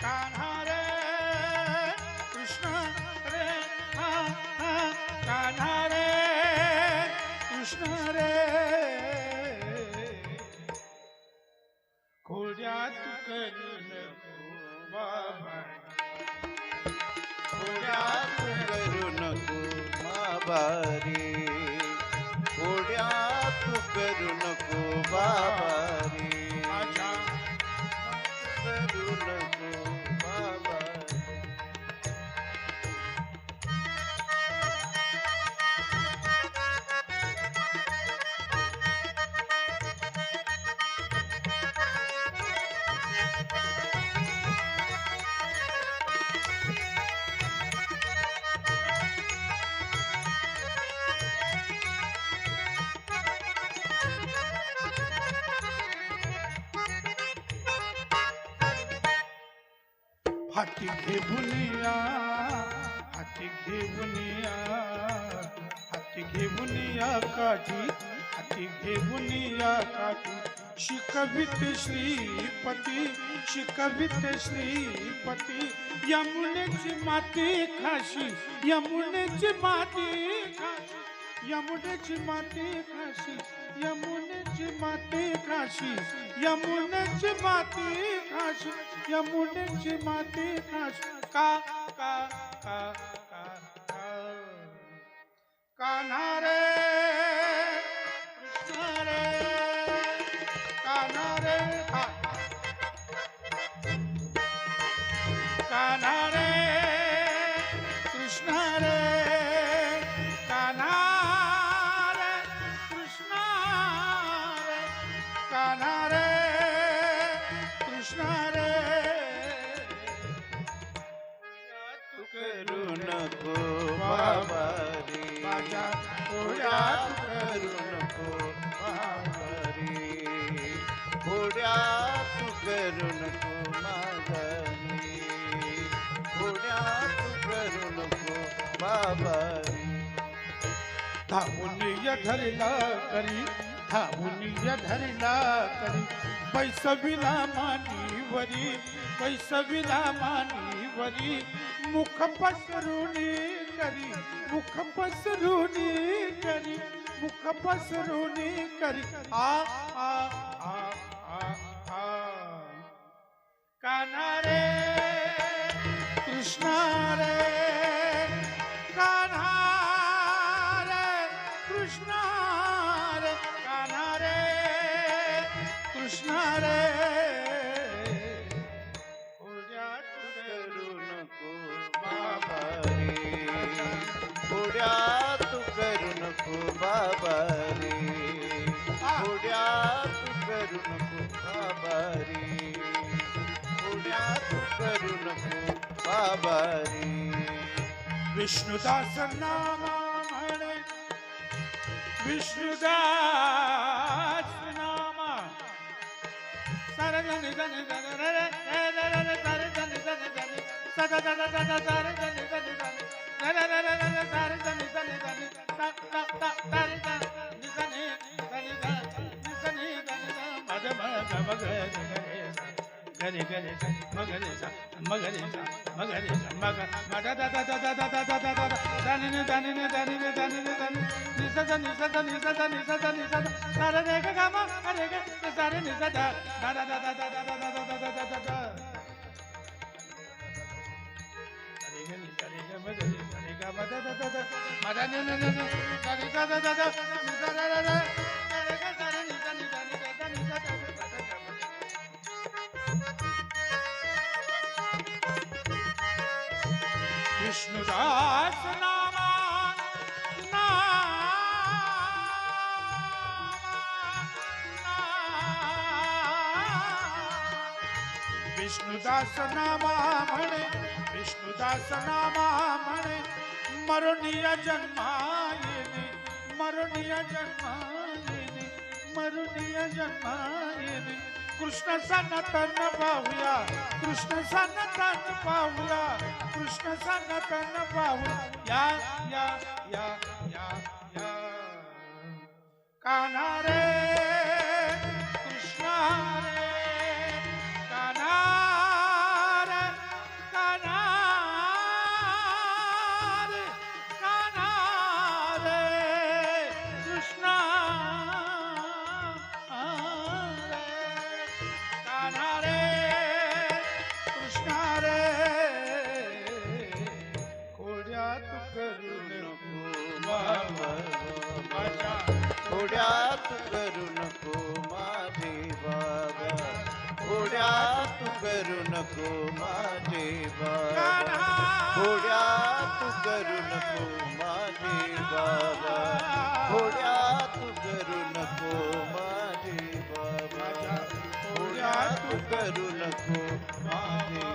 कान्हा रे कृष्ण रे हा रे कृष्ण रे। खोजा तू करुण बाबा। खोजा तू करुण को बाबारी तू करुण को बाबारी करुण हाती घेऊन या हाती घेऊन या हाती घेऊन या काठी हाती घेऊन या काठी शिकवित श्रीपती शिकवित श्रीपती, यमुनेची माती खाशी, यमुनेची माती माती खाशी। यमुन चिमाती काशी, यमुन चिमाती काशी, यमुन चिमाती काशी, का का का का कान्हा रे, कृष्ण रे, कान्हा रे कान्हा रे, कृष्ण रे। राजा को मागरी घोड़ा तू करुण को मागरी धरला करी धामुन ये धरला करी। पैसविला मानी वरी पैसविला मानी वरी। मुख पसरुनी करी, मुख पसरूनी करी, मुख पसरूनी करी। आ आ आ आ आ। कान्हा रे, कृष्णा बुड्या तू करू नको बाबा रे बुड्या तू करू नको बाबा रे बुड्या तू करू नको बाबा रे विष्णुदास नामा म्हणे विष्णुदास नामा सर धन धन धन रे रे रे रे सर धन धन धन da da da da da Vishnu Das Nama Nama Vishnu Das Nama Vishnu Vishnu Das Nama मरुनिया जन्मायने मरुनिया जन्मायने मरुनिया जन्मायने। Krishna सनातन पाहूया, कृष्ण सनातन पाहूया, कृष्ण सनातन पाहूया। या या या या या। कान्हा रे। करू नको माझे बाबा घोड्या तू करू नको माझे बाबा घोड्या तू करू नको माझे बाबा घोड्या तू करू नको माझे